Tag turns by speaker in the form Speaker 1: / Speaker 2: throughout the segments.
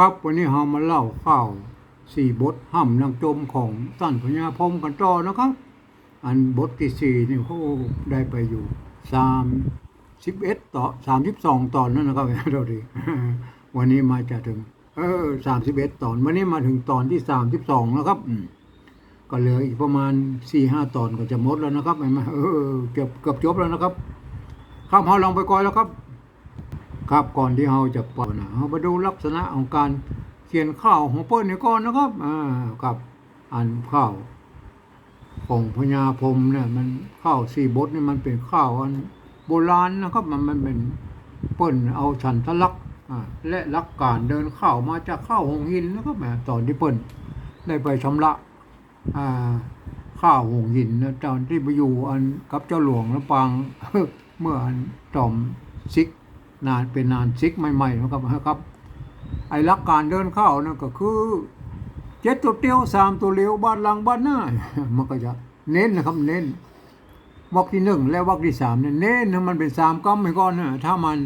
Speaker 1: ครับวันนี้เรามาเล่าข่าวสี่บทห้ำนางจมของสั้นพญาพมกันต่อนะครับ อันบทที่สี่นี่เขาได้ไปอยู่สามสิบเอ็ดต่อสามสิบสองตอนนั่นนะครับเราดีวันนี้มาจะถึง เออสามสิบเอ็ดตอน วันนี้มาถึงตอนที่สามสิบสองแล้วครับก็เหลืออีกประมาณสี่ห้าตอนก็จะหมดแล้วนะครับเห็นไหมเออเกือบเกือบจบแล้วนะครับข้ามเฮาลองไปก่อนแล้วครับ ครับก่อนที่เราจะปอนนะเราไปดูลักษณะของการเขียนข้าวของเปิ้ลในก่อนนะครับอ่ากับอ่านข้าวของพญาพรมเนี่ยมันข้าวสี่บทนี่มันเป็นข้าวอันโบราณนะครับมันมันเป็นเปิ้นเอาฉันทลักษณ์อ่าและลักการเดินข้าวมาจากข้าวหงหินนะครับแหมตอนที่เปิ้นได้ไปชำระอ่าข้าวหงหินนะตอนที่ไปอยู่อันกับเจ้าหลวงลำปางเมื่ออันจอมซิก นานเป็นนานซิกใหม่ๆนะครับครับ ไอ้ลักการเดินเข้านั่นก็คือเจ็ดตัวเตียวสามตัวเลี้ยวบ้านหลังบ้านหน้ามันก็จะเน้นนะครับเน้นวรรคที่หนึ่งและวรรคที่สามเนี่ยเน้นนะมันเป็นสามกรรมไปก่อนนะถ้ามัน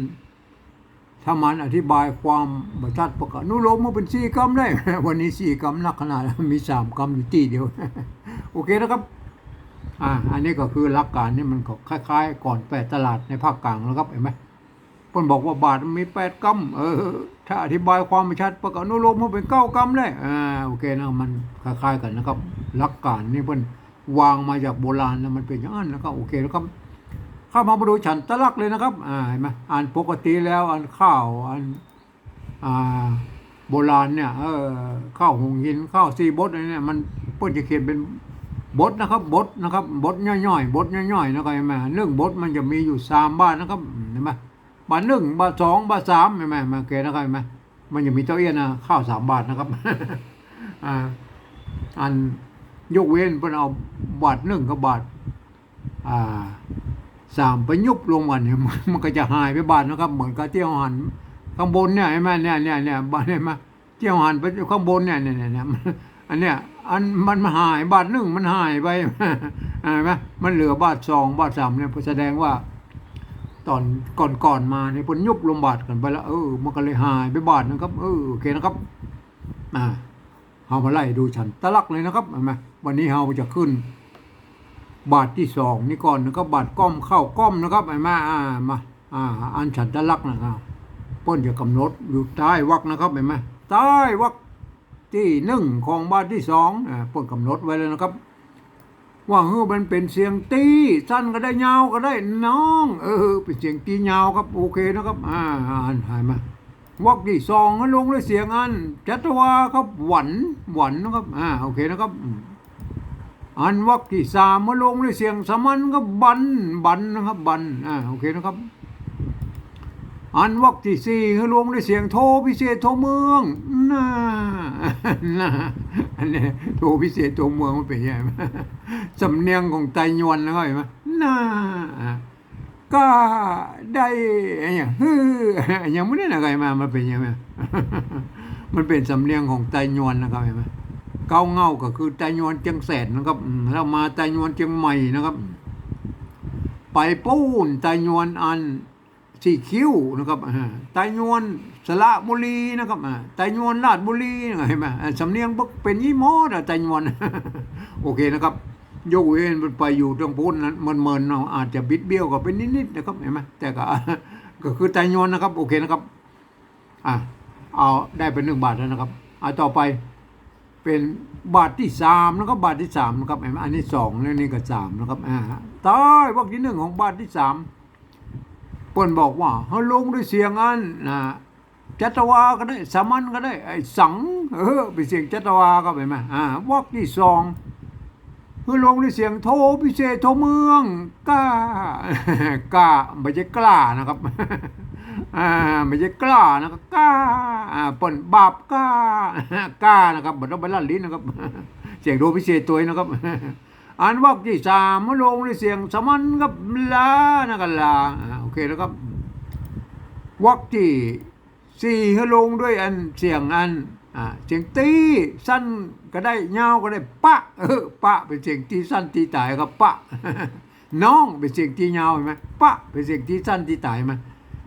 Speaker 1: ถ้ามันอธิบายความบรรทัดประกาศนุโลมมาเป็นสี่กรรมได้ วันนี้สี่กรรมนักขนาดมีสามกรรมอยู่ที่เดียว โอเคนะครับอ่าอันนี้ก็คือหลักการนี่มันก็คล้าย ๆ ก่อนแปดตลาดในภาคกลางแล้วครับเห็นไหม เพิ่นบอกว่าบาทมันมีแปดกำเออ ถ้าอธิบายความไม่ชัดประกาศอนุโลมมันเป็นเก้ากำเลยอ่าโอเคนะมันคล้ายๆกันนะครับ หลักการนี่เพิ่นวางมาจากโบราณแล้วมันเป็นอย่างนั้นนะครับโอเคนะครับเข้ามามาดูฉันตะลักเลยนะครับอ่าเห็นไหมอ่านปกติแล้วอันข้าวอันอ่าโบราณเนี่ยเออข้าวหงหินข้าวซีบดอะไรเนี่ยมันเพิ่นจะเขียนเป็นบทนะครับบทนะครับบทย่อยๆบทย่อยๆนะครับเห็นไหมเรื่องบทมันจะมีอยู่สามบ้านนะครับเห็นไหม บาทหนึ่งบาทสองบาทสามใช่ไหมมาเกณฑ์นะครับเห็นไหมมันยังมีเจ้าเอี้ยนนะข้าวสามบาทนะครับอ่าอันยกเว้นเพิ่นเอาบาทหนึ่งกับบาทอ่าสามไปยุบลงวันเนี่ยมันมันก็จะหายไปบาทนะครับ เหมือนกับเที่ยวหันข้างบนเนี่ยเห็นไหมเนี่ยเนี่ยเนี่ยบาทเห็นไหมเที่ยวหันไปข้างบนเนี่ยเนี่ยเนี่ยเนี่ยอันเนี้ยอันมันมันหายบาทหนึ่งมันหายไปเห็นไหมมันเหลือบาทสองบาทสามเนี่ยแสดงว่า ตอนก่อนๆมาเนี่ยพ้นยุบลงบาทกันไปแล้วเออมันก็เลยหายไปบาทนะครับ เออโอเคนะครับอ่าเฮามาไล่ดูฉันตะลักเลยนะครับเห็นไหมวันนี้เฮาจะขึ้น บาทที่สองนี่ก่อนนะครับบาทก้อมเข้าก้อมนะครับเห็นไหมอ่ามาอ่าอันฉันตะลักนะครับเพิ่นจะกำหนดอยู่ใต้วรรคนะครับเห็นไหมใต้วรรคที่หนึ่งของบาทที่สองอ่าเพิ่นกำหนดไว้เลยนะครับ ว่าเออมันเป็นเสียงตีสั้นก็ได้ยาวก็ได้น้อง เออ เป็นเสียงตียาวครับโอเคนะครับ อ่าอ่านหายมาวักที่สองก็ลงด้วยเสียงอันจัตวาครับหวันหวันนะครับอ่าโอเคนะครับอันวักที่สามมาลงด้วยเสียงสมันก็บันบันนะครับบันอ่าโอเคนะครับ อันวักที่สี่คือลงด้วยเสียงโทพิเศษโทเมืองน่าน่าอันนี้โทพิเศษโทเมืองมันเป็นยังไงสำเนียงของไตยวนนะครับเห็นไหมน่าก็ได้อ้เนี่ยฮือยังไม่ได้อะไรมามันเป็นยังไงมันเป็นสำเนียงของไตยวนนะครับเห็นไหมเก้าเง่าก็คือไตยวนเชียงแสนนะครับแล้วมาไตยวนเชียงใหม่นะครับ ไปปูนไตยวนอัน สี่คิ้วนะครับอ่าไตยวนสระบุรีนะครับอ่าไตยวนราชบุรีเห็นไหมสำเนียงเป็นยี่มอดอะไตยวนโอเคนะครับยกเว้นไปอยู่ตรงพุ้นนั้นมันเมินๆเนาอาจจะบิดเบี้ยวก็เป็นนิดๆนะครับเห็นไหมแต่ก็ก็คือไตยวนนะครับโอเคนะครับอ่าเอาได้เป็นหนึ่งบาทแล้วนะครับเอาต่อไปเป็นบาทที่สามนะครับบาทที่สามนะครับเห็นไหมอันนี้สองแล้วนี่ก็สามนะครับอ่าต้อยวักที่หนึ่งของบาทที่สาม เปิ้นบอกว่าเฮาลงด้วยเสียงอันนะจัตวาก็ได้สามัญก็ได้ไอ้สังเออเป็นเสียงจัตวาก็ไปไหมอ่าวรรคที่สองเฮาลงด้วยเสียงโทพิเศษโทเมืองกล้ากล้าไม่ใช่กล้านะครับอ่าไม่ใช่กล้านะครับกล้าอ่าปนบาปกล้ากล้านะครับบ่ต้องไปลั่นลิ้นนะครับ เสียงโทพิเศษตัวนี้นะครับอันวักที่สามมาลงในเสียงสมันกับลานะกันลาอ่า เคแล้วครับวักที่สี่ให้ลงด้วยอันเสียงอันอ่าเสียงตีสั้นก็ได้ยาวก็ได้ปะเออปะเป็นเสียงที่สั้นที่ตายครับปะน้องเป็นเสียงที่ยาวเห็นไหมปะเป็นเสียงที่สั้นที่ตายไหม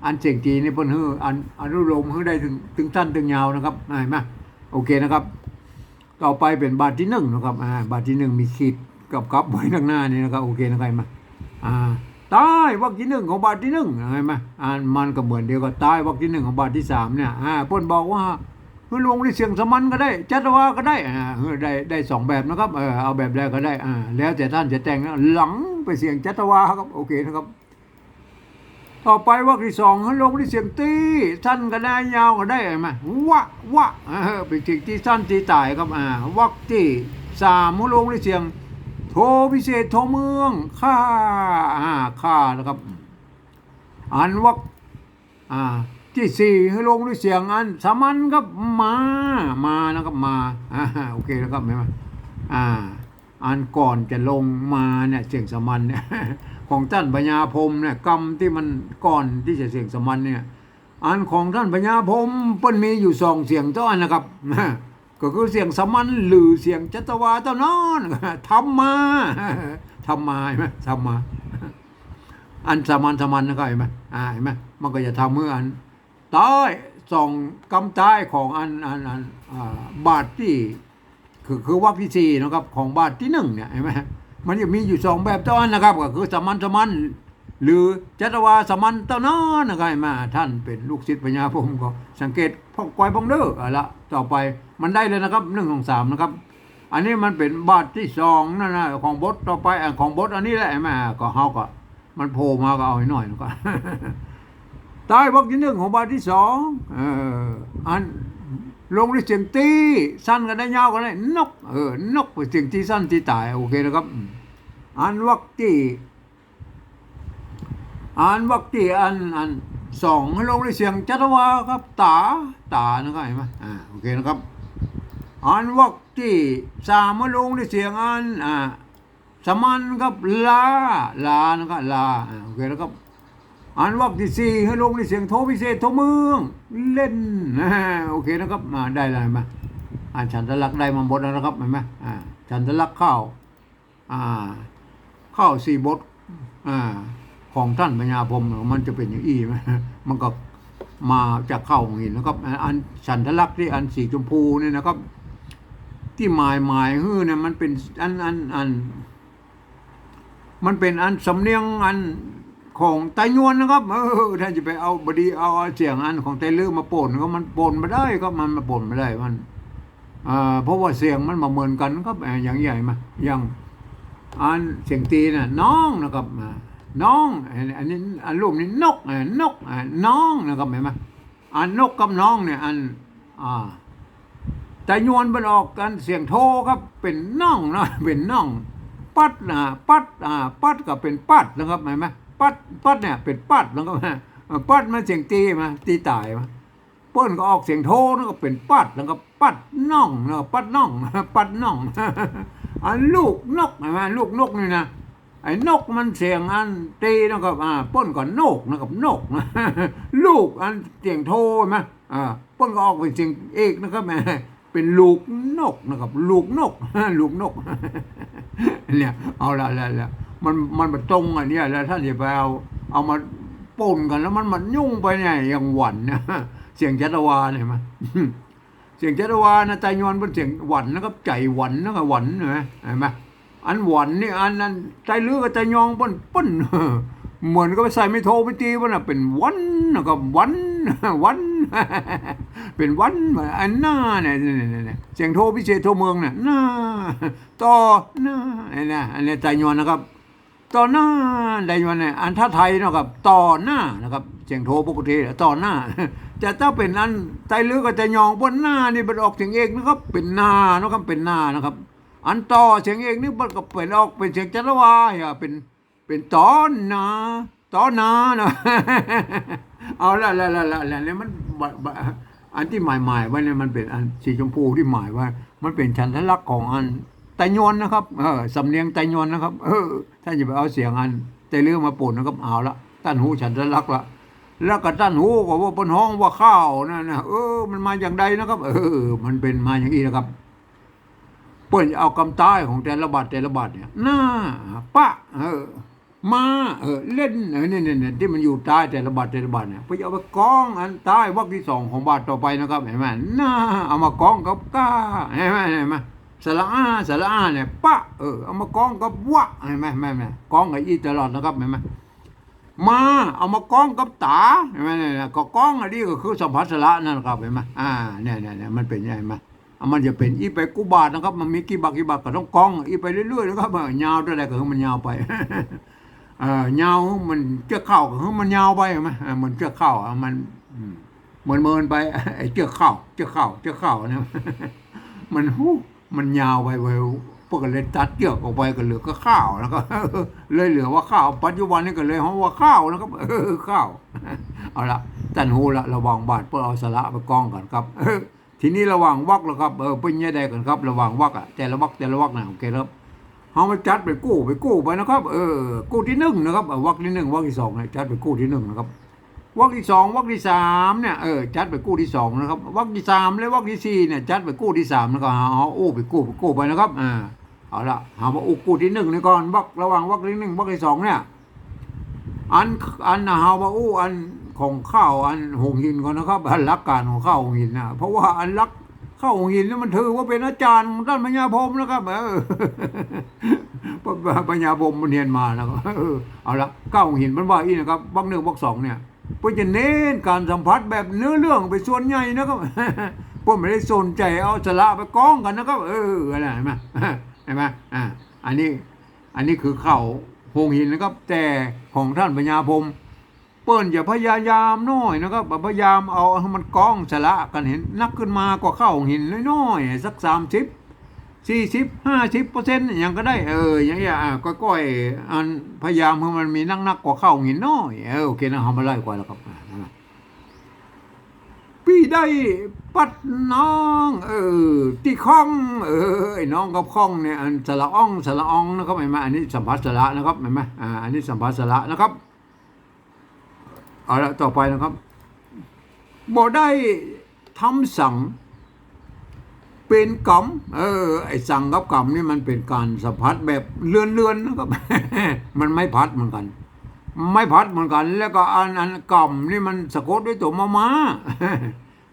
Speaker 1: อันเสียงจีนี่เพิ่นฮืออันอนุโลมฮือได้ถึงถึงสั้นถึงยาวนะครับเห็นไหมโอเคนะครับ ต่อไปเป็นบาทที่หนึ่งนะครับอ่าบาทที่หนึ่งมีขีดกับกับไว้ข้างหน้านี่นะครับโอเคนะครับมาอ่า ต้วรรคที่หนึ่งของบาทที่หนึ่งเห็นไหมอ่านมันก็เหมือนเดียวกับใต้วรรคที่หนึ่งของบาทที่สามเนี่ยอ่าพ่นบอกว่าเพื่อลงในเสียงสมันก็ได้ จัตวาก็ได้อ่าได้ได้สองแบบนะครับเออเอาแบบแรกก็ได้อ่าแล้วแต่ท่านจะแต่งนะหลังไปเสียงจัตวาครับโอเคนะครับต่อไปวรรคที่สองให้ลงที่เสียงตีสั้นก็ได้ยาวก็ได้เห็นไหมวะวะเออเป็นเสียงที่สั้นที่ตายครับอ่าวรรคที่สามให้ลงที่เสียง โทพิเศษโทเมืองข้าอ่าข้านะครับ อันวรรคอ่าที่สี่ให้ลงด้วยเสียงอันสามัญครับมามานะครับมาอโอเคนะครับเห็นไหมอ่าอันก่อนจะลงมาเนี่ยเสียงสามัญเนี่ยของท่านพญาพรมเนี่ยกรรมที่มันก่อนที่จะเสียงสามัญเนี่ยอันของท่านพญาพรมเปิ้นมีอยู่สองเสียงเท่านั้นนะครับ ก็คือเสียงสมัญหรือเสียงจัตวาเท่านั้นทำมาทำมาเห็นไหมทำมา อันสมัญสมัญนะครับเห็นไหมอ่าเห็นไหมมันก็จะทำเมื่ออันใต้สองกำใต้ของอันอันอันอ่าบาทที่คือคือวรรคที่สี่นะครับ ของบาทที่หนึ่งเนี่ยเห็นไหมมันจะมีอยู่สองแบบเท่านั้นนะครับ ก็คือสมัญสมัญ หรือจัตวาสมัญเท่านั้นะครับเห็นไหมท่านเป็นลูกศิษย์พญาพรหมก็สังเกตพ่อกอยพองเด้อเอาละต่อไปมันได้เลยนะครับหนึ่งของสามนะครับ อันนี้มันเป็นบาทที่สองนั่นนะของบทต่อไปของบทอันนี้แหละเห็นไหมก็เฮาก็ มันโผล่มาก็เอาให้หน่อยนะก็ใต้บทที่หนึ่งของบาทที่สองเอออันลงด้วยเสียงตีสั้นก็ได้ยาวก็ได้นกเออนกเป็นเสียงที่สั้นที่ตายโอเคนะครับอืมอันวักที่ อันวักที่อันอันสองให้ลงด้วยเสียงจัตวาครับ ตาตานะครับเห็นไหมอ่าโอเคนะครับ อันวักที่สามให้ลงด้วยเสียงอันอ่าสมันครับลาลานะครับลาอ่าโอเคนะครับอันวักที่สี่ให้ลงในเสียงโทพิเศษโทเมืองเล่นนะโอเคนะครับมาได้แล้วเห็นไหมอ่านฉันทะลักได้มาบทแล้วนะครับเห็นไหมอ่าฉันทะลักข้าวอ่าข้าวสี่บทอ่า ของท่านปัญญาพรมมันจะเป็นอย่างอี้ไหมมันก็มาจากเข้าของหินนะครับ อันฉันทะลักษณ์ที่อันสีชมพูเนี่ยนะครับ ที่หมายหมายฮื้อเนี่ยมันเป็นอันอันอัน มันเป็นอันสำเนียงอันของไตยวนนะครับเออท่านจะไปเอาบดีเอาเสียงอันของไตลือมาปนก็มันปนไม่ได้ก็มันมาปนไม่ได้มันอ่าเพราะว่าเสียงมันมาเหมือนกันครับอย่างใหญ่มาอย่างอันเสียงตีน่ะน้องนะครับอ่า น้องอันนี้อันรูปนี้นกอ่านกอ่าน้องนะครับเห็นไหมอันนกกับน้องเนี่ยอันอ่าแต่ยวนมันออกกันเสียงโทครับเป็นน่องนะเป็นน่อง ปัดนะปัดอ่าปัดก็เป็นปัดนะครับเห็นไหมปัดปัดเนี่ยเป็นปัดแล้วก็ปัดมันเสียงตีมาตีตายมาเปิ้นก็ออกเสียงโทแล้วก็เป็นปัดแล้วก็ปัดน่องแล้วก็ปัดน่องปัดน่องอันลูกนกเห็นไหมลูกนกนี่นะ ไอ้นกมันเสียงอันตีนะครับอ่าป้นก็นกนะครับนกลูกอันเสียงโทไหมอ่าป้นก็ออกเป็นเสียงเอกนะครับแหมเป็นลูกนกนะครับ ลูกนกลูกนกเนี่ยเอาละละละมันมันมาตรงอันนี้แล้วท่านจะไปเอาเอามาปนกันแล้วมันมันยุ่งไปเนี่ยอย่างหวันเนี่ยเสียงจัตวาเนี่ยเห็นไหมเสียงจัตวานะใจยอนเป็นเสียงหวันนะครับใจหวันนะครับหวันเห็นไหมเห็นไหม อันหวันนี่อันนั้นใจเลือกับใจยองปนปนเหมือนก็ไปใส่ไม่โทรไปตีมันนะเป็นวันนะครับวันวันเป็นวันอันหน้าเนี่ยเนี่ยเนี่ยเสียงโทรพิเศษโทรเมืองเนี่ยหน้าต่อหน้าเนี่ยอันนี้ใจยอนนะครับต่อหน้าได้ยังไงอันท่าไทยนะครับต่อหน้านะครับเสียงโทปกติต่อหน้าแต่ถ้าเป็นอันไตลือก็จะยองบนหน้านี่มันออกเสียงเอกนะครับเป็นหน้านะครับเป็นหน้านะครับ อันต่อเสียงเอกนี่มันก็เป็นออกเป็นเสียงจัตวาย่าเป็นเป็นตอนนาตอนนานะเอาละละละละละเนี่ยมันอันที่หมายหมายไว้เนี่ยมันเป็นอันสีชมพูที่หมายว่า มันเป็นชันทลักษณ์ของอันไตยวนนะครับเออสำเนียงไตยวนนะครับ เออท่านจะไปเอาเสียงอันไตเรื่องมาปนนะครับเอาละท่านหูฉันจะรักละแล้วก็ท่านหูก็ว่าบนห้องว่าข้าวนั่นนะเออ มันมาอย่างใดนะครับ เออ มันเป็นมาอย่างนี้นะครับ ปิ้นเอากำใต้ของแต่ละบาทแต่ละบาทเนี่ยหน้าปะเออมาเออเล่นเออเนี่ยเนี่ยเนี่ยที่มันอยู่ใต้แต่ละบาทแต่ละบาทเนี่ยเพื่อเอาไปกองอันใต้วรรคที่สองของบาทต่อไปนะครับเห็นไหมหน่าเอามากองกับก้าเห็นไหมเห็นไหมสระอาสระอาเนี่ยปะเออเอามากองกับวะเห็นไหมเห็นไหมไหมกองกับอีตลอดนะครับเห็นไหมมาเอามากองกับตาเห็นไหมเนี่ยก็กองอันนี้ก็คือสัมผัสสระนั่นะครับเห็นไหมอ่าเนี่ยเนี่ยเนี่ยมันเป็นยังไงไหมอะ มันจะเป็นอีไปกุบาทนะครับ มันมีกี่บักกี่บักก็ต้องกอง อีไปเรื่อยๆนะครับยาวเท่าไรก็มันยาวไปเออยาวมันเจือกเข้าก็มันยาวไปเห็นไหมเออมันเจือกเข้ามันเหมือนเมินไปไอ้เจือกเข้าเจือกเข้าเจือกเข้าเนี่ยมันหูมันยาวไปเว้ยพวกก็เลยตัดเจือกออกไปก็เหลือก็ข้าวแล้วก็เลยเหลือว่าข้าวปัจจุบันนี้ก็เลยเพราะว่าข้าวนะครับเออข้าวเอาละตันหูละระวังบาดเพื่อเอาสละไปกองก่อนครับ ทีนี้ระวังวักแล้วครับเออเป็นยังไงกันครับ ระวังวักอะแต่ละวักแต่ละวักนะโอเคครับเขามาจัดไปกู้ไปกู้ไปนะครับ เออกู้ที่หนึ่งนะครับวักที่หนึ่งวักที่สองนี่ยจัดไปกู้ที่หนึ่งนะครับวักที่สองวักที่สามเนี่ยเออจัดไปกู้ที่สองนะครับวักที่สามและวักที่สี่เนี่ยจัดไปกู้ที่สามนะครับเอาอู้ไปกู้ไปกู้ไปนะครับอ่าเอาละหาว่าอู้กู้ที่หนึ่งนี่ก่อนวักระหว่างวักที่หนึ่งวักที่สองเนี่ยอันอันนะฮาวาอู้อัน ของข้าวอันหงหินก่อนนะครับ อันรักการของข้าวหงหินนะเพราะว่าอันรักข้าวหงหินนี่มันถือว่าเป็นอาจารย์ของท่านปัญญาพรมนะครับเออปัญญาพรมมันเรียนมานะครับเอาละข้าวหงหินมันว่าอีนะครับบักหนึ่งบักสองเนี่ยเพื่อจะเน้นการสัมผัสแบบเนื้อเรื่องไปส่วนใหญ่นะครับพวกไม่ได้สนใจเอาสละไปกองกันนะครับ เอออะไรเห็นไหมเห็นไหมอ่าอันนี้อันนี้คือข้าวหงหินนะครับ แต่ของท่านปัญญาพรม เปิ้นอย่าพยายามน้อยนะครับพยายามเอาให้มันกองสละกันเห็นนักขึ้นมากว่าข้าหินน้อยๆสักสามสิบสี่สิบห้าสิบเปอร์เซ็นต์ย่างก็ได้เอออย่างเงี้ยก้อยๆอันพยายามให้มันมีนักนักกว่าข้าหินน้อยเออโอเคนะทำมาไล่กว่าแล้วครับอะนั่นแหละพี่ได้ปัดน้อง เออที่ข้องเออไอ้น้องกับข้องเนี่ยอันสละอ่องสละอ่องนะครับเห็นไหมอันนี้สัมผัสสละนะครับเห็นไหมอ่าอันนี้สัมผัสสละนะครับ เอาละต่อไปนะครับบ่ได้ทำสั่งเป็นกรรมเออ ไอ้สั่งกับกรรมนี่มันเป็นการสัมผัสแบบเลื่อนๆนะครับ มันไม่พัดเหมือนกัน ไม่พัดเหมือนกัน แล้วก็อันอันกล่ำนี่มันสะกดด้วยตัวมามา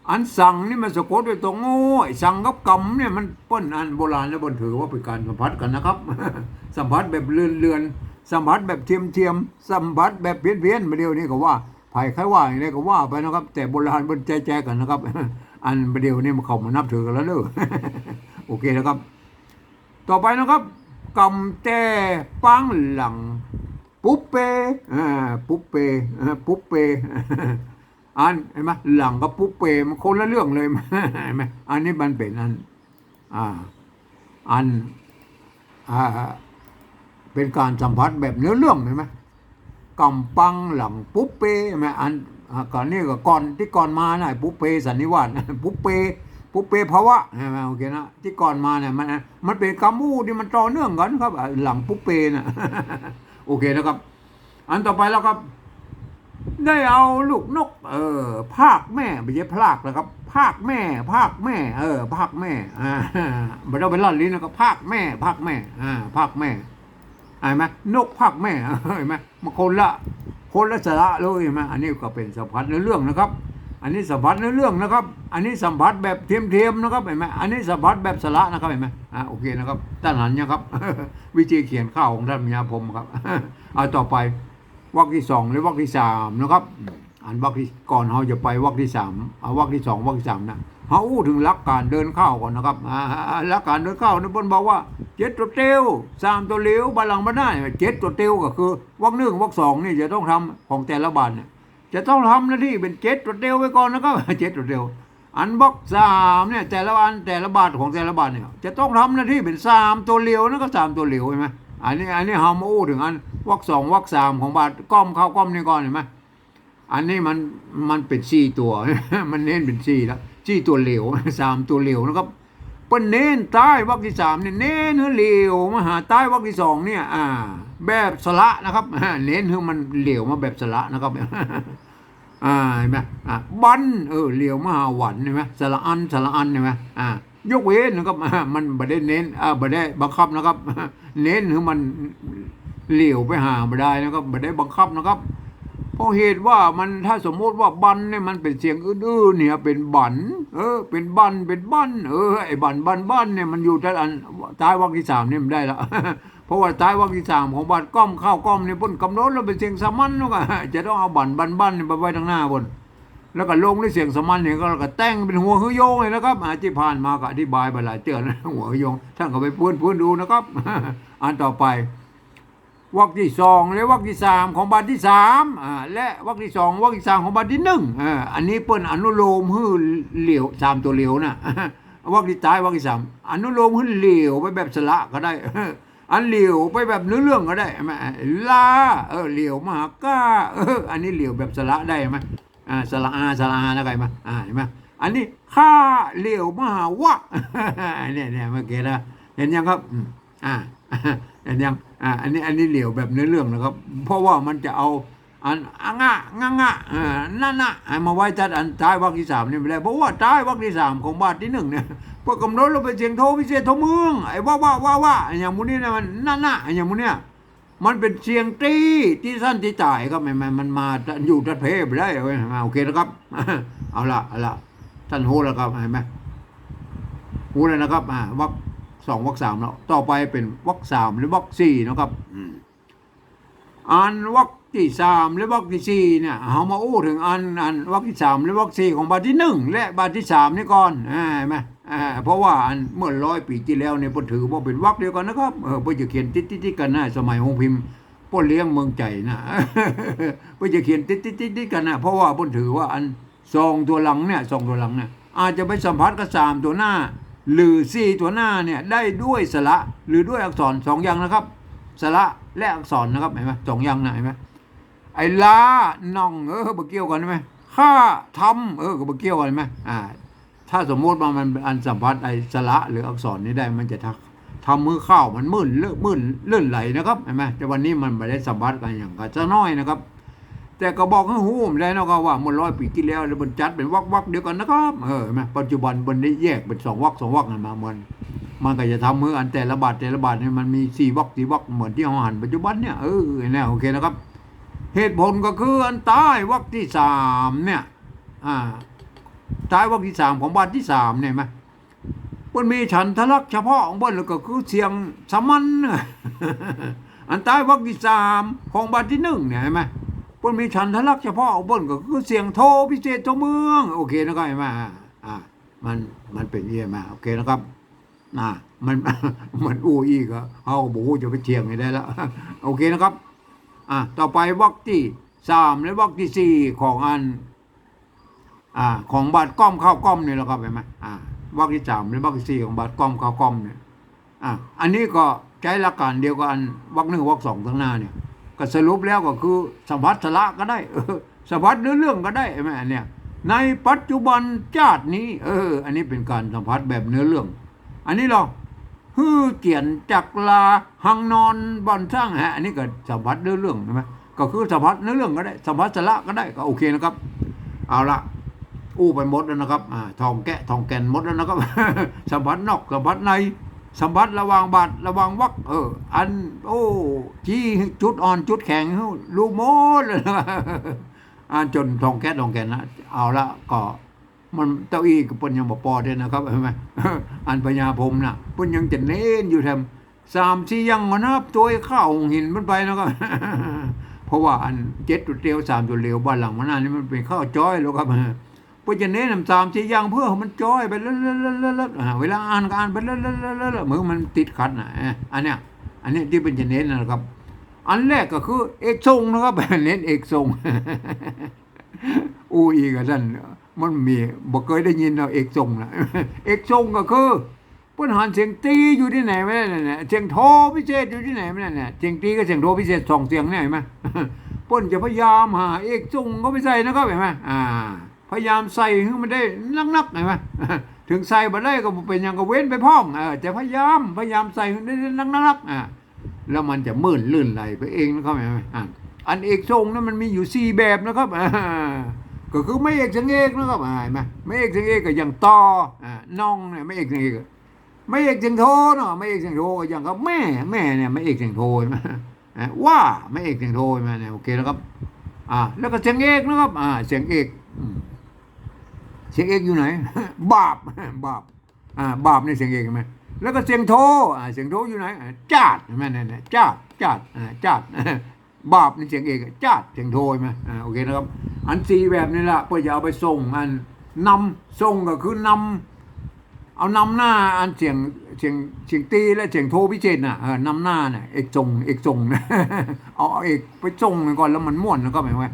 Speaker 1: อันสั่งนี่มันสะกดด้วยตัวโง่ไอ้สั่งกับกำเนี่ยมันเปิ้นอันโบราณแล้วบนถือว่าเป็นการสัมผัสกันนะครับ สัมผัสแบบเลื่อนเลื่อนๆสัมผัสแบบเทียมเทียมๆสัมผัสแบบเพี้ยนเพียนๆมาเดียวนี้ก็ว่า ไผ่ใครว่าอย่างไรก็ว่าไปนะครับ แต่โบราณบนใจแจกันนะครับ อันประเดี๋ยวนี้มันเขามานับถือกันแล้วเนอะโอเคนะครับ ต่อไปนะครับกำแต่ปังหลัง ปุ๊บเปอ่าปุ๊บเปอ่าปุ๊บเปอันเห็นไหมหลังกับปุ๊บเปมันคนละเรื่องเลยเห็นไหมอันนี้มันเป็นอันอ่าอันอ่าเป็นการสัมผัสแบบเนื้อเรื่องเห็นไหม กำปังหลังปุ๊บเปใช่ไมอันก่อนนี้ก็ก่อนที่ก่อนมาน่ะปุ๊บเปสันนิวาสปุ๊บเปปุ๊บเปภาวะใช่ไหมโอเคนะที่ก่อนมาเนี่ยมันมันเป็นกามูที่มันต่อเนื่องกันครับ หลังปุ๊บเปน่ะโอเคนะครับ อันต่อไปแล้วครับ ได้เอาลูกนก เออภาคแม่ไม่ใช่พลากนะครับ ภาคแม่ ภาคแม่ เออ ภาคแม่อ่าไม่ต้องไปล่อนลิ้นนะครับภาคแม่ ภาคแม่อ่าภาคแม่เห็นไหมนกภาคแม่เห็นไหม มันคนละคนละสาระเลยเห็นไหมอันนี้ก็เป็นสัมผัสในเรื่องนะครับ อันนี้สัมผัสในเรื่องนะครับ อันนี้สัมผัสแบบเทียมๆนะครับเห็นไหมอันนี้สัมผัสแบบสาระนะครับเห็นไหมอ่าโอเคนะครับท่านหันนะครับ วิธีเขียนข้าวของท่านปัญญาพรหมครับเอาต่อไปวรรคที่สองหรือวรรคที่สามนะครับอันวรรคที่ก่อนเราจะไปวรรคที่สามเอาวรรคที่สองวรรคที่สามนะ เขาอู้ถึงหลักการเดินเข้าก่อนนะครับอ่าหลักการเดินเข้านี่เพิ่นบอกว่าเจ็ดตัวเตียวสามตัวเหลวบาลังก์บ่ได้เจ็ดตัวเตียวก็คือวรรคหนึ่งวรรคสองนี่จะต้องทำของแต่ละบาทเนี่ยจะต้องทำหน้าที่เป็นเจ็ดตัวเดียวไว้ก่อนนะครับเจ็ดตัวเดียวอันบล็อกสามเนี่ยแต่ละอันแต่ละบาทของแต่ละบาทเนี่ยจะต้องทำหน้าที่เป็นสามตัวเหลียวนะก็สามตัวเหลียวใช่ไหมอันนี้อันนี้เฮามาอู้ถึงอันวรรคสองวรรคสามของบาทก้อมเข้าก้อมนี่ก่อนเห็นไหมอันนี้มันมันเป็นสี่ตัวมันเน้นเป็นสี่แล้ว สี่ตัวเหลวสามตัวเหลวนะครับเปิ้นเน้นใต้วรรคที่สามเนี่ยเน้นให้เหลวมาหาใต้วรรคที่สองเนี่ยอ่า แบบสละนะครับเน้นให้มันเหลวมาแบบสละนะครับอ่าเห็นไหมอ่าบันเออเหลียวมหาหวันเห็นไหมสระอันสระอันเห็นไหมอ่ายกเว้นนะครับมันไม่ได้เน้นอ่าไม่ได้บังคับนะครับ เน้นคือมันเหลียวไปหาไม่ได้นะครับไม่ได้บังคับนะครับ ราะเหตุว่ามันถ้าสมมติว่าบันเนี่ยมันเป็นเสียงอื้อๆเนี่ยเป็นบัน เออ เป็นบันเป็นบันเออไอ้บันบันบันเนี่ยมันอยู่ที่อันท้ายวรรคที่สามเนี่ยมันได้ละเพราะว่าท้ายวรรคที่สามของบันก้อมเข้าก้อมเนี่ยพ้นกำหนดแล้วเป็นเสียงสามัญเนาะก็จะต้องเอาบันบันบันไปไว้ทางหน้าบนแล้วก็ลงด้วยเสียงสมัญเนี่ยก็แล้วก็แต่งเป็นหัวฮือโยงเลยนะครับอาที่ผ่านมาก็อธิบายไปหลายเจือนหัวฮือโยงท่านก็ไปพูนพูนดูนะครับ อันต่อไป วรรคที่สองและวรรคที่สามของบาทที่สามอ่าและวรรคที่สองวรรคที่สามของบาทที่หนึ่งอ่าอันนี้เปิ้นอนุโลมฮือเหลียวสามตัวเหลียวนะวรรคที่ท้ายวรรคที่สามอนุโลมฮือเหลียวไปแบบสละก็ได้อันเหลียวไปแบบเนื้อเรื่องก็ได้ไหมลาเออเหลียวมหาก้าเอออันนี้เหลียวแบบสละได้ไหมอ่าสละอาสละอาแล้วไงมาอ่าเห็นไหมอันนี้ข้าเหลียวมหาวะเนี่ยเนี่ยเมื่อกี้นะเห็นยังครับอ่าอันยัง อ่าอันนี้อันนี้เหลียวแบบเนื้อเรื่องนะครับ เพราะว่ามันจะเอาอันอะงะงะงะอ่านั่นน่ะมาไว้จัดอันท้ายวรรคที่สามนี่ไม่ได้เพราะว่าท้ายวรรคที่สามของบาทที่หนึ่งเนี่ยพวกกำหนดเราเป็นเสียงโทพิเศษโทเมืองไอ้ว่าว่าว่าว่าอย่างมูนี่นะมันนั่นน่ะอย่างมูเนี่ยมันเป็นเสียงตีที่สั้นที่จ่ายครับมันมันมันมาอยู่ตัดเพไปได้เว้ยมาโอเคนะครับ เอาละเอาละท่านฮู้แล้วครับเห็นไหมฮู้แล้วนะครับอ่าวรรค สองวรรคสามแล้วต่อไปเป็นวรรคสามหรือวรรคสี่นะครับอืมอันวรรคที่สามหรือวรรคที่สี่เนี่ยเอามาอู้ถึงอันอันวรรคที่สามหรือวรรคสี่ของบาทที่หนึ่งและบาทที่สามนี่ก่อนอ่าเห็นไหมอ่าเพราะว่าอันเมื่อร้อยปีที่แล้วเนี่ยเพิ่นถือว่าเป็นวรรคเดียวกันนะครับเออเพิ่นจะเขียนติดๆๆกันนะสมัยหงพิมพ์ป้นเลี้ยงเมืองใจนะเพื่อจะเขียนติดติดติดติดกันนะเพราะว่าป้นถือว่าอันซองตัวหลังเนี่ยซองตัวหลังเนี่ยอาจจะไปสัมผัสกับสามตัวหน้า หรือสี่ตัวหน้าเนี่ยได้ด้วยสระหรือด้วยอักษรสองอย่างนะครับสระและอักษรนะครับเห็นไหมสองอย่างนะเห็นไหมไอ้ลาน่องเออบเกี่ยวกันไหมข้าทำเออก็บเกี่ยวกันไหมอ่าถ้าสมมติว่ามันเป็นอันสัมผัสไอ้สระหรืออักษรนี้ได้มันจะทักทำมือเข้ามันมื่นเลื่อนมื่นเลื่อนไหลนะครับเห็นไหมแต่วันนี้มันไม่ได้สัมผัสกันอย่างกันจะน้อยนะครับ แต่ก็บอกให้หูมเลยนะครับว่าเมื่อร้อยปีที่แล้วแล้วมันจัดเป็นวักวักเดียวกันนะครับเออไหมปัจจุบันมันได้แยกเป็นสองวักสองวักกันมาเหมือนมันก็จะทำมืออันแต่ละบาทแต่ละบาทเนี่ยมันมีสี่วักสี่วักเหมือนที่เราหันปัจจุบันเนี่ยเออเนี่ยโอเคนะครับ เหตุผลก็คืออันใต้วักที่สามเนี่ยอ่าใต้วักที่สามของบาทที่สามเนี่ยไหมมันมีฉันทะลักษ์เฉพาะของบ้านแล้วก็คือเสียงสามัญน่ะอันใต้วรรคที่สามของบัตรที่หนึ่งเนี่ยเห็นไหม มันมีฉันทะลักเฉพาะของบ้านก็คือเสียงโทพิเศษโทเมือง โอเคนะครับเห็นไหมอ่าอ่ามันมันเป็นเยี่ยมาโอเคนะครับน่ะมันมันอู้อีกอะเอาบอกว่าจะไปเชียงให้ได้แล้วโอเคนะครับ อะต่อไปวรรคที่สามและวรรคที่สี่ของอัน อ่า ของบาทก้อมเข้าก้อมนี่แหละครับเห็นไหมอ่าวรรคที่สามหรือวรรคที่สี่ของบาทก้อมเข้าก้อมเนี่ยอ่าอันนี้ก็ใช้หลักการเดียวกับอันวรรคหนึ่งวรรคสองข้างหน้าเนี่ย ก็สรุปแล้วก็คือสัมผัสสละก็ได้เออสัมผัสเนื้อเรื่องก็ได้เห็นไหมอันเนี่ยในปัจจุบันชาตินี้ เออ อันนี้เป็นการสัมผัสแบบเนื้อเรื่อง อันนี้หรอฮือเกียนจักลาหังนอนบอนสร้างฮะอันนี้ก็สัมผัสเนื้อเรื่องใช่ไหมก็คือสัมผัสเนื้อเรื่องก็ได้สัมผัสสละก็ได้ก็โอเคนะครับ เอาละอู้ไปหมดแล้วนะครับอ่าทองแกะทองแก่นหมดแล้วนะครับสัมผัสนอกสัมผัสใน สัมผัสระวางบาดระวางวักเออ อัน โอ้ชี้จุดอ่อนจุดแข็งรู้หมดเลยนะครับอ่านจนทองแกะทองแก่นนะเอาละก็ มันเต้าอี้ก็เปิ้นยังบ่พอเด้นะครับเห็นไหมอันพญญาพรหมน่ะเปิ้นยังจะเน้นอยู่แถมสามสี่ยังมานับตัวข้าวหินมันไปนะครับเพราะว่าอันเจ็ดจุดเดียวสามจุดเดียวบ้านหลังมันนั่นนี่มันเป็นข้าวจ้อยแล้วครับ เพื่อจะเน้นนำสามสี่ย่างเพื่อให้มันจ้อยไปเรื่อยๆเวลาอ่านก็อ่านไปเรื่อยๆเหมือนมันติดขัดนะอันเนี้ยอันนี้ที่เป็นจะเน้นนะครับ อันแรกก็คือ เอกทรงนะครับเน้นเอกทรงอู้อีกท่านมันมีบ่เคยได้ยินเราเอกทรงนะเอกทรงก็คือเปิ้นหันเสียงตีอยู่ที่ไหนไม่ได้เนี่ยเสียงโทพิเศษอยู่ที่ไหนไม่ได้เนี่ยเสียงตีกับเสียงโทพิเศษสองเสียงเนี่ยเห็นไหมเปิ้นจะพยายามหาเอกทรงก็ไปใส่นะครับเห็นไหมอ่า พยายามใส่ให้มันได้นักๆเห็นไหมถึงใส่บ่ได้ก็บ่เป็นหยังก็เว้นไปพ้องเออจะพยายามพยายามใส่ให้ได้นักๆอ่าแล้วมันจะมื่นลื่นไหลไปเองนะครับไหมอ่าอันเอกทรงนั้นมันมีอยู่สี่แบบนะครับอ่าก็คือไม่เอกเสังเอกนะครับอ่าเห็นไหมไม่เอกเสังเอกก็อย่างต่ออ่าน้องเนี่ยไม่เอกเสังเอกไม่เอกเสียงโทเนาะไม่เอกเสียงโทก็อย่างกับแม่แม่เนี่ยไม่เอกเสียงโทใช่ไหมว่าไม่เอกเสียงโทใช่ไหมเนี่ยโอเคแล้วครับอ่าแล้วก็เสียงเอกนะครับอ่าเสียงเอกอ เสียงเอกอยู่ไหน บาปบาปอ่าบาปนี่เสียงเอกใช่ไหมแล้วก็เสียงโทอ่าเสียงโทอยู่ไหนอ่าจาดใช่ไหมเนี่ยเนี่ยจาดจาดอ่าจาดบาปนี่เสียงเอกจาดเสียงโทใช่ไหมอ่าโอเคนะครับ อันสีแบบนี้ละเพื่อจะเอาไปส่งอันนำส่งก็คือนำเอานำหน้าอันเสียงเสียงเสียงตีและเสียงโทพิเศษน่ะเออนำหน้าน่ะเอกจงเอกจงนะเอาเอกไปจงก่อนแล้วมันม่วนนะครับหมายว่า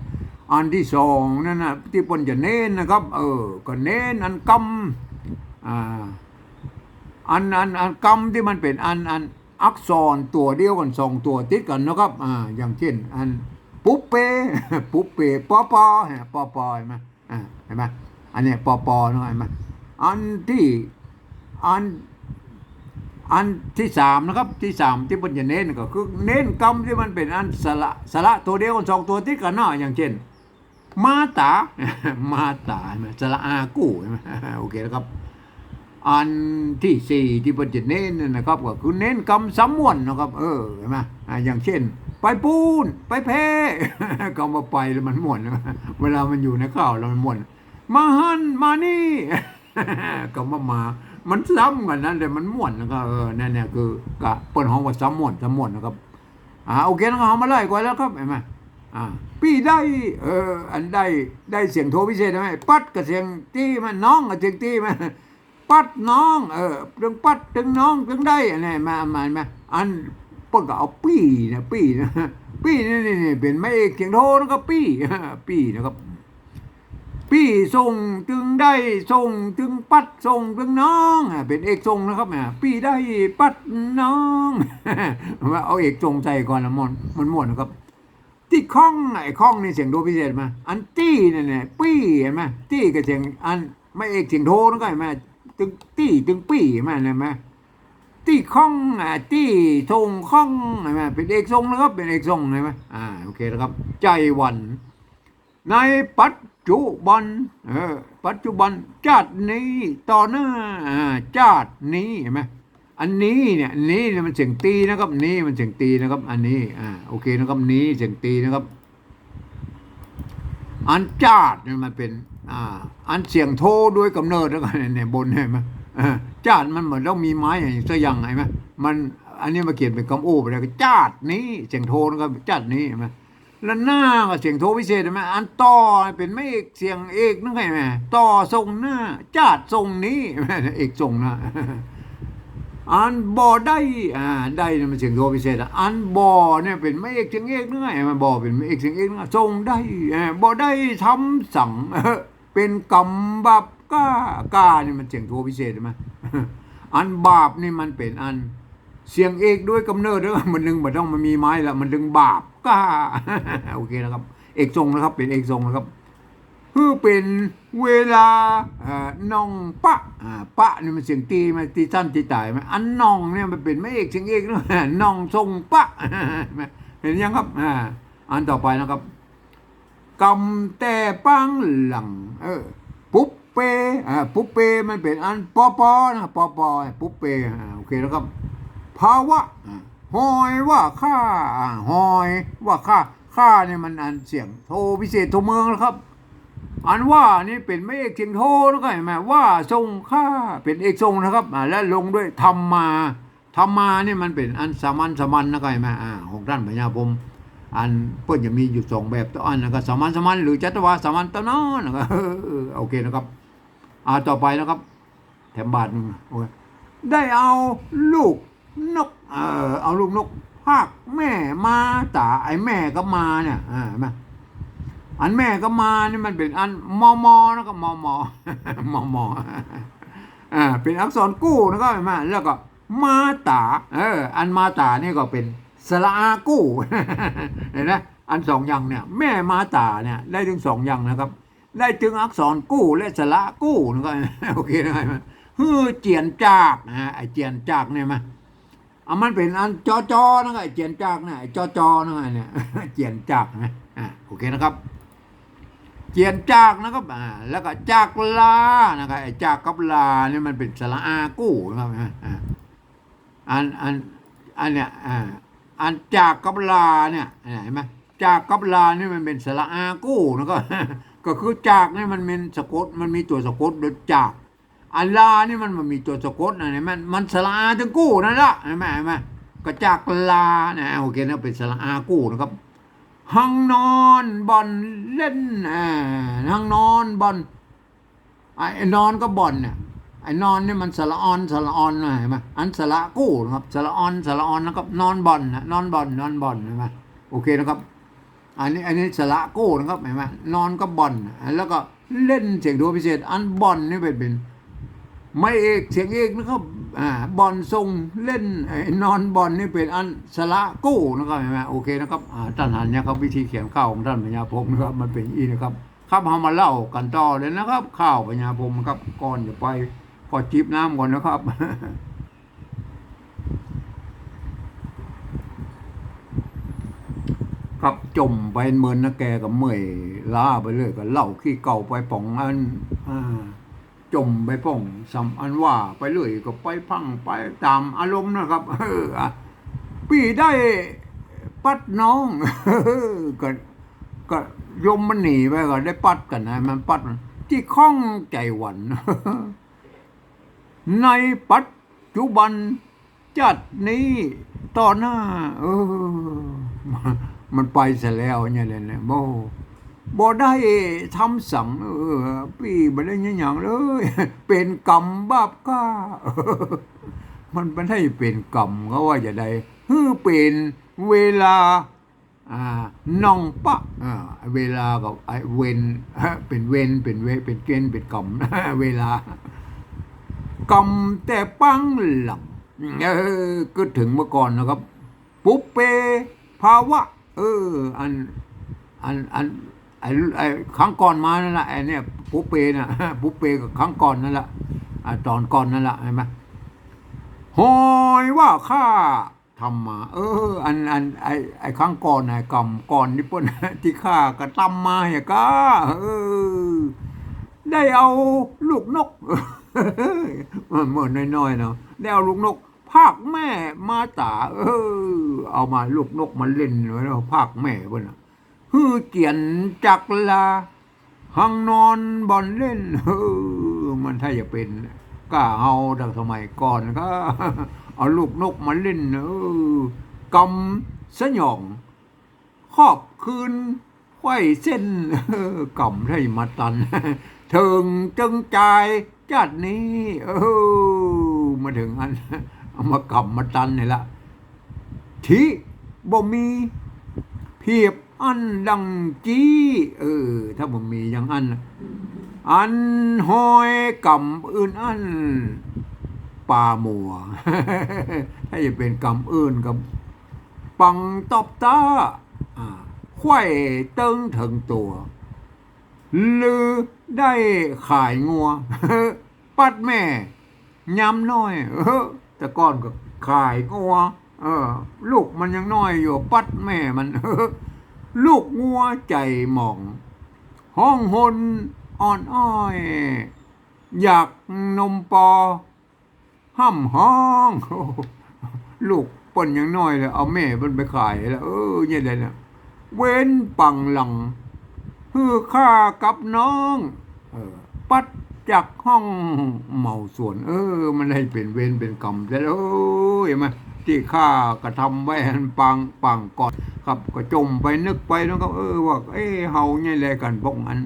Speaker 1: อันที่สองนั่นนะที่ปนจะเน้นนะครับ เออก็เน้นอันกำอ่าอันอันอันกำที่มันเป็นอันอันอักษรตัวเดียวกันสองตัวติดกันนะครับอ่าอย่างเช่น อันปุ๊บเปปุ๊บเปปอปอเห็นไหมปอปอเห็นไหมอ่าเห็นไหมอันเนี้ยปอปอนะเห็นไหมอันที่อันอันที่สามนะครับที่สามที่มันจะเน้นก็คือเน้นกรรมที่มันเป็นอันสระสระตัวเดียวกันสองตัวติดกันเนาะอย่างเช่น มาตา มาตาเห็นไหมสระอากู้เห็นไหมโอเคนะครับ อันที่สี่ที่มันจะเน้นนั่นะครับก็คือเน้นกรรมสำมวนนะครับ เออเห็นไหมอย่างเช่น ไปปูนไปแพ้ก็มาไปแล้วมันม่วนเวลามันอยู่ในข้าวแล้วมันม่วน มาหันมานี่ก็มามา มันซ้ำกันนั่นแต่มันม่วนนะครับเออนั่นเนี่ยคือกะเปิดห้องว่าซ้ำม่วนซ้ำม่วนนะครับอ่าโอเคนะครับเอามาไล่ก่อนแล้วครับเห็นไหม พี่ได้เอออันได้ได้เสียงโทรพิเศษใช่ไหมปัดกับเสียงตี้มันน้องกับเสียงตี้มันปัดน้อง เออถึงปัดถึงน้องถึงได้อันนี้มามามาอันเปิ้นก็เอาปี้นะปี้นะปี้นี่นี่นี่เป็นไม่เอกเสียงโทรนะครับปี้ปี้นะครับพี่ส่งจึงได้ส่งจึงปัดส่งจึงน้องเป็นเอกส่งนะครับอะพี่ได้ปัดน้องว่าเอาเอกส่งใจก่อนละมอนมันม่วนนะครับ ที่ข้องไอ้ข้องนี่เสียงโทพิเศษมาอันตี้เนี่ยเนี่ยปี้เห็นไหมตี้กับเสียงอันไม่เอกเสียงโทนะก็เห็นไหมตึงตี้ตึงปี้เห็นไหมเห็นไหมตี้ข้องอะตี้ส่งข้องเห็นไหมเป็นเอกส่งนะครับเป็นเอกส่งเห็นไหมอ่าโอเคนะครับ ใจหวัน ในปัจจุบันเออปัจจุบันชาตินี้ต่อหน้อ่าชาตินี้เห็นไหม อันนี้เนี่ยอันนี้เนี่ยมันเสียงตีนะครับนี้มันเสียงตีนะครับ อันนี้อ่าโอเคนะครับนี้เสียงตีนะครับ อันจาดเนี่ยมันเป็นอ่าอันเสียงโทด้วยกำเนิดแล้วกันเนี่ยบนเห็นไหมอ่าจาดมันเหมือนต้องมีไม้อย่างสักอย่างเห็นไหมมันอันนี้มาเขียนเป็นคำโอ้ไปแล้วก็จาดนี้เสียงโทนะครับจาดนี้เห็นไหมแล้วหน้าก็เสียงโทพิเศษใช่ไหมอันต่อเป็นไม่เอกเสียงเอกนึกไงไหมต่อทรงหน้าจาดทรงนี้เอกทรงหน้า อันบอได้อ่าได้เนี่ยมันเสียงโทพิเศษอะอันบอเนี่ยเป็นไม่เอกเสียงเอกนึกไงมันบอเป็นไม่เอกเสียงเอกนึกไงทรงได้อ่าบอได้ทำสั่งเป็นกรรมบาปก้ากาเนี่ยมันเสียงโทพิเศษใช่ไหมอันบาปนี่มันเป็นอันเสียงเอกด้วยกำเนิดด้วยมันดึงมันต้องมันมีไม้ละมันดึงบาปก้าโอเคนะครับ เอกทรงนะครับ เป็นเอกทรงนะครับ คือเป็นเวลาน้องปะปะนี่มันเสียงตีมันตีสั้นตีตายไหมอันน้องเนี่ยมันเป็นไม่เอกเสียงเอกนะน้องทรงปะเห็นยังครับอันต่อไปนะครับกำแต่ปังหลังเออปุ๊บเปอ่าปุ๊บเปมันเป็นอันปอปอนะปอปอปุ๊บเปอ่าโอเคแล้วครับภาวะหอยว่าข้าอ่าหอยว่าข้าข้าเนี่ยมันอันเสียงโทพิเศษโทเมืองนะครับ อันว่านี่เป็นไม่เอกเสียงโทนะครับเห็นไหมว่าทรงข้าเป็นเอกทรงนะครับอ่าและลงด้วยธรรมมาธรรมานี่มันเป็นอันสามัญสามัญนะครับเห็นไหมอ่าของท่านพญาพรมอันเพื่อนจะมีอยู่สองแบบตัวอันนะครับสามัญสามัญหรือจัตวาสามัญตะนอนะครับโอเคนะครับอ่าต่อไปนะครับ แถมบาทหนึงโอเคได้เอาลูกนกเออเอาลูกนกภาคแม่มาตาไอ้แม่ก็มาเนี่ยอ่าเห็นไหม อันแม่ก็มานี่มันเป็นอันมอมอนะก็มอมอมอมออ่าเป็นอักษรกู้นะครับเห็นไหมแล้วก็มาตาเอออันมาตานี่ก็เป็นสระอากู้เห็นไหมอันสองอย่างเนี่ย แม่มาตาเนี่ยได้ถึงสองอย่างนะครับ ได้ถึงอักษรกู้และสระกู้นะครับโอเคนะครับฮือเจียนจากนะฮะไอเจียนจากเนี่ยมาอะมันเป็นอันจอจอนะไอเจียนจากนะไอจอจอนะเนี่ยเจียนจากนะอ่าโอเคนะครับ จียนจากนะครับอ่าแล้วก็จากลานะครับไอ้จากกับลาเนี่ยมันเป็นสระอากู้นะครับอันอันอันเนี้ยอ่าอันจากกับลาเนี่ยเห็นไหมจากกับลานี่มันเป็นสระอากู้นะก็ก็คือจากนี่มันเป็นสะกดมันมีตัวสะกดโดยจากอันลานี่มันมันมีตัวสะกดนะเห็นไหมมันสระอาทั้งกู้นั่นละเห็นไหมเห็นไหมก็จากลาเนะโอเคนะเป็นสระอากู้นะครับ ห้องนอนบอลเล่นอ่าห้องนอนบอลไอ้นอนก็บอลเนี่ยไอ้นอนนี่มันสระออนสระออนนะเห็นไหมอันสระกู้นะครับสระออนสระออนนะครับ นอนบอลนะนอนบอลนอนบอลเห็นไหมโอเคนะครับ อันนี้อันนี้สระกู้นะครับเห็นไหมนอนก็บอลแล้วก็เล่นเสียงดวพิเศษ อันบอลนี่เป็นเป็นไม่เอกเสียงเอกนะครับ บอลทรงเล่นนอนบอลนี่เป็นอันสละกู้นะครับเห็นไหมโอเคนะครับท่านหันเนี่ยครับวิธีเขียนข้าวของท่านปัญญาพรหมนะครับมันเป็นอีนะครับครับเรามาเล่ากันต่อเลยนะครับ ข้าวปัญญาพรหมนะครับก่อนจะไปขอจิบน้ำก่อนนะครับครับจมไปเมินนะแกกับเมื่อยล้าไปเลยก็เล่าขี้เก่าไปป่องอันอ่า จมไปป่องสัมอันว่าไปเรื่อยก็ไปพังไปตามอารมณ์นะครับ เอออะพี่ได้ปัดน้องก็ก็ยมมันหนีไปก็ได้ปัดกันนะมันปัดที่ข้องใจหวัน ในปัจจุบันจัดนี้ต่อหน้า เออ มันไปซะแล้วเนี่ยเลยนะโบ บ่ได้ทำสั่งเออพี่บ่ได้ยังอย่างเลย เป็นกรรมบาปก้า มันบ่ได้เป็นกรรมเขาว่าจะได้ฮือเป็นเวลาอ่าน้องปะอ่าเวลากับไอเวนเป็นเวนเป็นเวเป็นเกณฑ์เป็นกรรมเวลากรรมแต่ปังหลังเออก็ถึงเมื่อก่อนนะครับ ปุปเปภาวะ เออ อัน อัน อัน ไอ้ไอ้ครั้งก่อนมานั่นแหละไอ้เนี่ยปุ๊เปน่ะปุ๊เปกับครั้งก่อนนั่นแหละอะตอนก่อนนั่นแหละเห็นไหมหอยว่าข้าทำมา เออ อันอันไอ้ไอ้ครั้งก่อนไอ้กรรมก่อนนี่เปิ้นที่ข้ากระทำมาเหี้ยก้าเออ ได้เอาลูกนกเหมือนน้อยๆเนาะได้เอาลูกนก ภาคแม่มาตา เออ เอามาลูกนกมาเล่นไว้แล้วภาคแม่เพิ่นน่ะ ฮือเกียนจักลาหังนอนบอนเล่นเออมันถ้าจะเป็นก็เอาดังสมัยก่อนก็เอาลูกนกมาเล่นเออกำสยองครอบคืนไข้เส้นเออกำให้มาตันเถิงจึงใจายจัดนี้ เออมาถึงอันเอามากำมาตันนี่ละที่บ่มีเพียบ อันดังจี้เออ ถ้าผมมีอย่างอัน อันหอยกำอื่นอันปลาหมัวถ้าจะเป็นกำอื่นกับ ปังตบตาอ่าไขว้เติ้งถึงตัวหรือได้ขายงัว ปัดแม่ยำน้อยแต่ก่อนก็ขายงัว เออ ลูกมันยังน้อยอยู่ ปัดแม่มันเลูกงัวใจหมอง ห้องหนอ่อนอ้อย อยากนมปอ ห้ำห้อง ลูกป่นยังน้อยเลยเอาแม่มันไปขายแล้ว เออเนี่ยเลยนะเว้นปังหลังฮือข้ากับน้องออปัดจากห้องเมาส่วน เออ มันให้เป็นเวรเป็นกรรมแล้วเอ้ยเห็นไหม ที่ข้ากระทำไว้หันปังปังก่อนครับก็จมไปนึกไปแล้วก็เออว่าเอ้เฮาไงแลกันบ้องอัน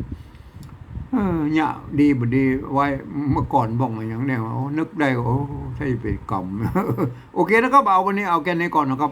Speaker 1: เออเนี่ยดีบ่ดีไว้เมื่อก่อนบ้องมาอย่างเนี้ยนึกได้โอ้ใช่เป็นกรรมโอเคนะครับเอาวันนี้เอาแค่นี้ก่อนนะครับ